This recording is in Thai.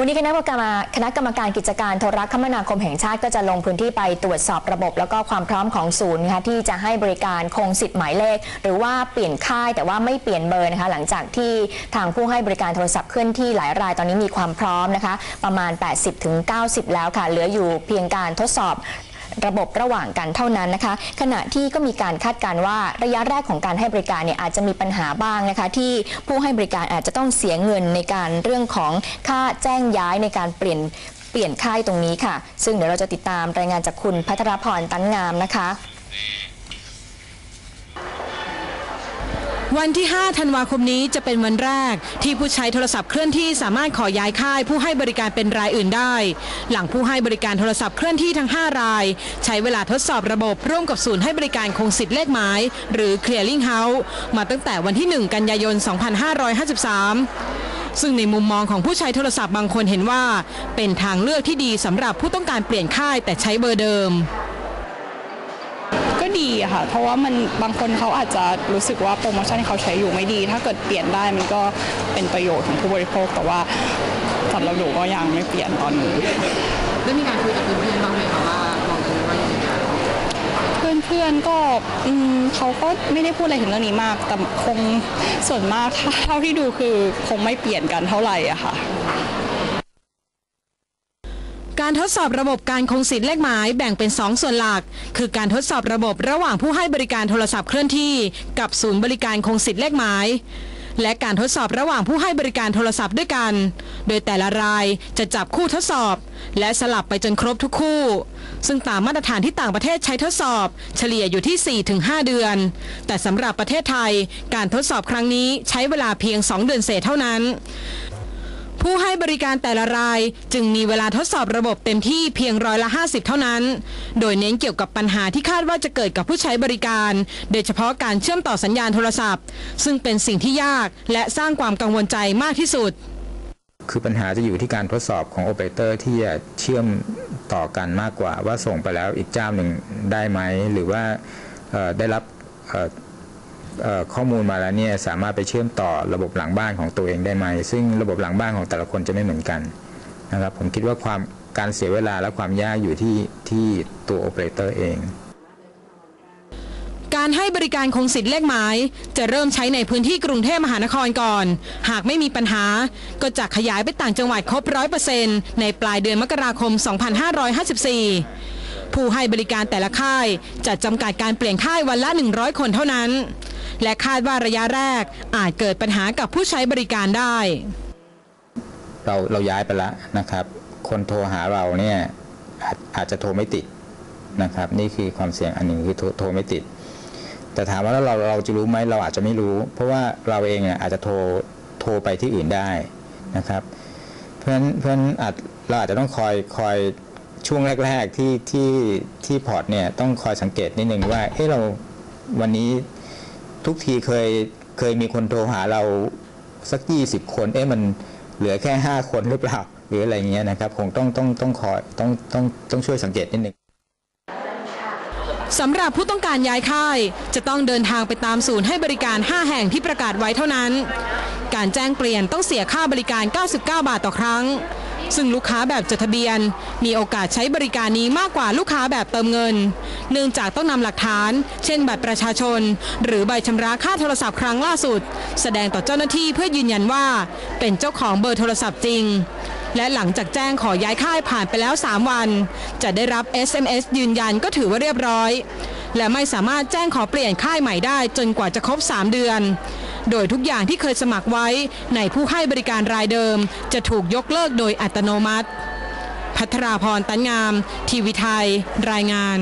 วันนี้คณะกรรมการคณะกรรมการกิจการโทรคมนาคมแห่งชาติก็จะลงพื้นที่ไปตรวจสอบระบบ แล้วก็ความพร้อมของศูนย์นะคะที่จะให้บริการคงสิทธิ์หมายเลข หรือว่าเปลี่ยนค่ายแต่ว่าไม่เปลี่ยนเบอร์นะคะหลังจากที่ทางผู้ให้บริการโทรศัพท์เคลื่อนที่หลายรายตอนนี้มีความพร้อมนะคะ ประมาณ 80-90 แล้วค่ะ เหลืออยู่เพียงการทดสอบ ระบบระหว่างกันเท่านั้นนะคะ ขณะที่ก็มีการคาดการว่าระยะแรกของการให้บริการเนี่ยอาจจะมีปัญหาบ้างนะคะ ที่ผู้ให้บริการอาจจะต้องเสียเงินในการเรื่องของค่าแจ้งย้ายในการเปลี่ยนเปลี่ยนค่ายตรงนี้ค่ะ ซึ่งเดี๋ยวเราจะติดตามรายงานจากคุณพัทรพรตันงามนะคะ วันที่ 5 ธันวาคมนี้จะเป็นวันแรก ที่ผู้ใช้โทรศัพท์เคลื่อนที่สามารถขอย้ายค่าย ผู้ให้บริการเป็นรายอื่นได้ หลังผู้ให้บริการโทรศัพท์เคลื่อนที่ทั้ง 5 ราย ใช้เวลาทดสอบระบบร่วมกับศูนย์ให้บริการคงสิทธิ์เลขหมาย หรือ Clearing House มาตั้งแต่วันที่ 1 กันยายน 2553 ซึ่งในมุมมองของผู้ใช้โทรศัพท์บางคนเห็นว่า เป็นทางเลือกที่ดีสำหรับผู้ต้องการเปลี่ยนค่ายแต่ใช้เบอร์เดิม ดีค่ะ เพราะว่ามันบางคนเขาอาจจะรู้สึกว่าโปรโมชั่นที่เขาใช้อยู่ไม่ดี ถ้าเกิดเปลี่ยนได้มันก็เป็นประโยชน์ของผู้บริโภคแต่ว่าสำหรับหนูก็ยังไม่เปลี่ยนตอนนี้ได้มีการคุยกับเพื่อนๆบ้างไหมคะว่ามองตรงนี้ว่ายังไงเพื่อนๆก็อืมเขาก็ไม่ได้พูดอะไรถึงเรื่องนี้มาก แต่คงส่วนมากเท่าที่ดูคือคงไม่เปลี่ยนกันเท่าไหร่อะค่ะ การทดสอบระบบการคงสิทธิ์เลขหมายแบ่งเป็น 2 ส่วนหลัก คือการทดสอบระบบระหว่างผู้ให้บริการโทรศัพท์เคลื่อนที่ กับศูนย์บริการคงสิทธิ์เลขหมายและการทดสอบระหว่างผู้ให้บริการโทรศัพท์ด้วยกัน โดยแต่ละรายจะจับคู่ทดสอบ และสลับไปจนครบทุกคู่ ซึ่งตามมาตรฐานที่ต่างประเทศใช้ทดสอบ เฉลี่ยอยู่ที่ 4-5 เดือน แต่สำหรับประเทศไทย การทดสอบครั้งนี้ใช้เวลาเพียง 2 เดือนเศษเท่านั้น ผู้ให้บริการแต่ละรายจึงมีเวลาทดสอบระบบเต็มที่เพียงร้อยละ 50 เท่านั้น โดยเน้นเกี่ยวกับปัญหาที่คาดว่าจะเกิดกับผู้ใช้บริการ โดยเฉพาะการเชื่อมต่อสัญญาณโทรศัพท์ ซึ่งเป็นสิ่งที่ยากและสร้างความกังวลใจมากที่สุด คือปัญหาจะอยู่ที่การทดสอบของโอเปอเรเตอร์ที่จะเชื่อมต่อกันมากกว่าว่าส่งไปแล้วอีกเจ้าหนึ่งได้ไหมหรือว่าได้รับ ข้อมูลมาแล้วเนี่ยสามารถไปเชื่อมต่อระบบหลังบ้านของตัวเองได้ไหม ซึ่งระบบหลังบ้านของแต่ละคนจะไม่เหมือนกันนะครับผมคิดว่าความการเสียเวลาและความยากอยู่ที่ที่ตัวโอเปอเรเตอร์เองการให้บริการคงสิทธิ์เลขหมาย จะเริ่มใช้ในพื้นที่กรุงเทพมหานครก่อน หากไม่มีปัญหา ก็จะขยายไปต่างจังหวัดครบร้อยเปอร์เซ็นต์ในปลายเดือนมกราคม 2554 ผู้ให้บริการแต่ละค่ายจะจำกัดการเปลี่ยนค่ายวันละ 100 คนเท่านั้น และคาดว่าระยะแรกอาจเกิดปัญหากับผู้ใช้บริการได้ เราเราย้ายไปแล้วนะครับ คนโทรหาเราเนี่ยอาจอาจจะโทรไม่ติดนะครับ นี่คือความเสี่ยงอันหนึ่งคือโทรโทรไม่ติด แต่ถามว่าแล้วเราเราจะรู้ไหมเราอาจจะไม่รู้ เพราะว่าเราเองเนี่ยอาจจะโทรโทรไปที่อื่นได้นะครับ เพราะฉะนั้นเพราะฉะนั้นอาจเราอาจจะต้องคอยคอยช่วงแรก ๆที่ที่ที่พอร์ตเนี่ยต้องคอยสังเกตนิดนึงว่าเฮ้เราวันนี้ ทุกทีเคยเคยมีคนโทรหาเราสักยี่สิบคน เอ๊ะมันเหลือแค่ห้าคนหรือเปล่า หรืออะไรเงี้ยนะครับคงต้องต้องต้องคอยต้องต้องต้องช่วยสังเกตนิดนึงสำหรับผู้ต้องการย้ายค่าย จะต้องเดินทางไปตามศูนย์ให้บริการ 5 แห่งที่ประกาศไว้เท่านั้น การแจ้งเปลี่ยนต้องเสียค่าบริการ 99 บาทต่อครั้ง ซึ่งลูกค้าแบบจดทะเบียน มีโอกาสใช้บริการนี้มากกว่าลูกค้าแบบเติมเงิน เนื่องจากต้องนำหลักฐาน เช่น บัตรประชาชน หรือใบชำระค่าโทรศัพท์ครั้งล่าสุด แสดงต่อเจ้าหน้าที่เพื่อยืนยันว่า เป็นเจ้าของเบอร์โทรศัพท์จริง และหลังจากแจ้งขอย้ายค่ายผ่านไปแล้ว 3 วัน จะได้รับ SMS ยืนยันก็ถือว่าเรียบร้อย และไม่สามารถแจ้งขอเปลี่ยนค่ายใหม่ได้จนกว่าจะครบ 3 เดือน โดยทุกอย่างที่เคยสมัครไว้ในผู้ให้บริการรายเดิม จะถูกยกเลิกโดยอัตโนมัติ พัทราพรตันงาม ทีวีไทย รายงาน